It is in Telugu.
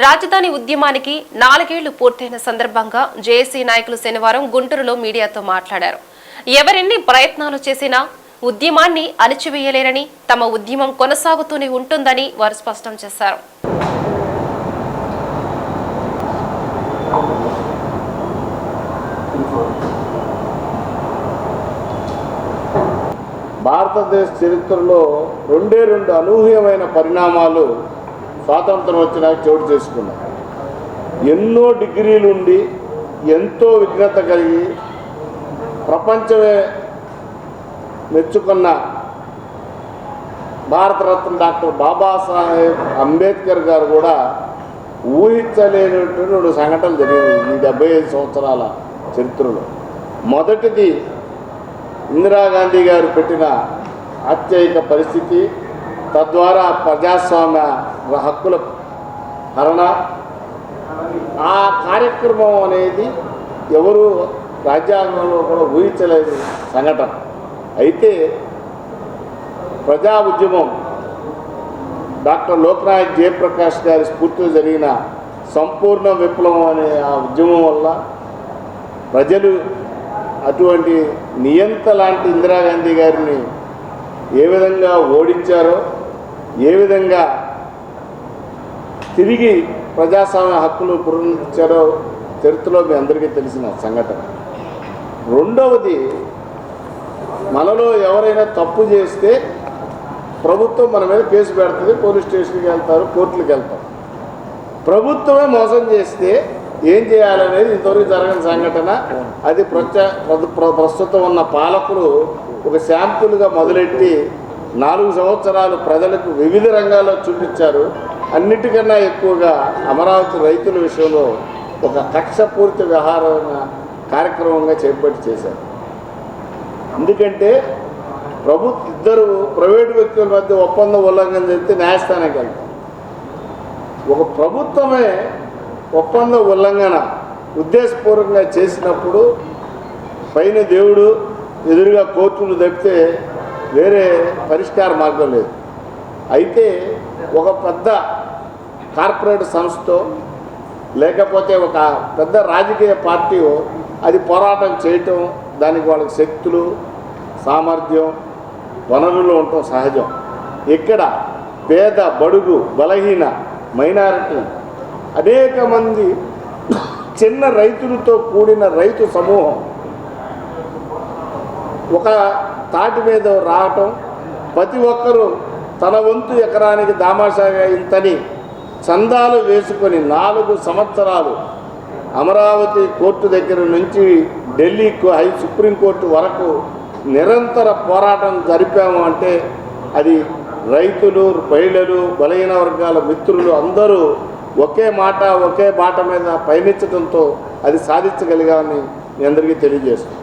రాజధాని ఉద్యమానికి నాలుగేళ్ళు పూర్తయిన సందర్భంగా జేఏసీ నాయకులు శనివారం గుంటూరులో మీడియాతో మాట్లాడారు. ఎవరెన్ని ప్రయత్నాలు చేసినా ఉద్యమాన్ని అణిచివేయలేరని తమ ఉద్యమం కొనసాగుతూనే ఉంటుందని వారు స్పష్టం చేశారు. భారతదేశ చరిత్రలో రెండే రెండు అనూహ్యమైన పరిణామాలు స్వాతంత్రం వచ్చినాక చోటు చేసుకున్నాం. ఎన్నో డిగ్రీలు ఉండి ఎంతో విఘ్నత కలిగి ప్రపంచమే మెచ్చుకున్న భారతరత్న డాక్టర్ బాబాసాహెబ్ అంబేద్కర్ గారు కూడా ఊహించలేనటువంటి రెండు సంఘటనలు జరిగింది ఈ డెబ్బై ఐదు సంవత్సరాల చరిత్రలో. మొదటిది ఇందిరాగాంధీ గారు పెట్టిన అత్యయిక పరిస్థితి తద్వారా ప్రజాస్వామ్య హక్కుల హరణ ఆ కార్యక్రమం అనేది ఎవరు రాజ్యాంగంలో కూడా ఊహించలేదు సంఘటన. అయితే ప్రజా ఉద్యమం డాక్టర్ లోక్నాయక్ జయప్రకాష్ గారి స్ఫూర్తితో జరిగిన సంపూర్ణ విప్లవం అనే ఆ ఉద్యమం వల్ల ప్రజలు అటువంటి నియంత లాంటి ఇందిరాగాంధీ గారిని ఏ విధంగా ఓడించారో ఏ విధంగా తిరిగి ప్రజాస్వామ్య హక్కులు పునరుద్ధరించారో చరిత్రలో మీ అందరికీ తెలిసిన సంఘటన. రెండవది మనలో ఎవరైనా తప్పు చేస్తే ప్రభుత్వం మన మీద కేసు పెడుతుంది పోలీస్ స్టేషన్కి వెళ్తారు కోర్టులకు వెళ్తారు. ప్రభుత్వమే మోసం చేస్తే ఏం చేయాలనేది ఇంతవరకు జరగని సంఘటన. అది ప్ర- ప్ర- ప్రస్తుతం ఉన్న పాలకులు ఒక శాంపుల్గా మొదలెట్టి నాలుగు సంవత్సరాలు ప్రజలకు వివిధ రంగాల్లో చూపించారు. అన్నిటికన్నా ఎక్కువగా అమరావతి రైతుల విషయంలో ఒక కక్షపూరిత వ్యవహారమైన కార్యక్రమంగా చేపట్టి చేశారు. ఎందుకంటే ప్రభుత్వ ఇద్దరు ప్రైవేటు వ్యక్తుల మధ్య ఒప్పంద ఉల్లంఘన జరిగితే న్యాయస్థానానికి వెళ్తాం. ఒక ప్రభుత్వమే ఒప్పంద ఉల్లంఘన ఉద్దేశపూర్వకంగా చేసినప్పుడు పైన దేవుడు ఎదురుగా కోర్టులు తప్పితే వేరే పరిష్కార మార్గం లేదు. అయితే ఒక పెద్ద కార్పొరేట్ సంస్థ లేకపోతే ఒక పెద్ద రాజకీయ పార్టీ అది పోరాటం చేయటం దానికి వాళ్ళకి శక్తులు సామర్థ్యం వనరులు ఉండటం సహజం. ఇక్కడ పేద బడుగు బలహీన మైనారిటీ అనేక మంది చిన్న రైతులతో కూడిన రైతు సమూహం ఒక తాటి మీద రావటం ప్రతి ఒక్కరూ తన వంతు ఎకరానికి దామాషాగా ఇంతని చందాలు వేసుకొని నాలుగు సంవత్సరాలు అమరావతి కోర్టు దగ్గర నుంచి ఢిల్లీ హై సుప్రీంకోర్టు వరకు నిరంతర పోరాటం జరిపాము అంటే అది రైతులు మహిళలు బలహీన వర్గాల మిత్రులు అందరూ ఒకే మాట ఒకే బాట మీద పయనించడంతో అది సాధించగలిగామని మీ అందరికీ తెలియజేస్తుంది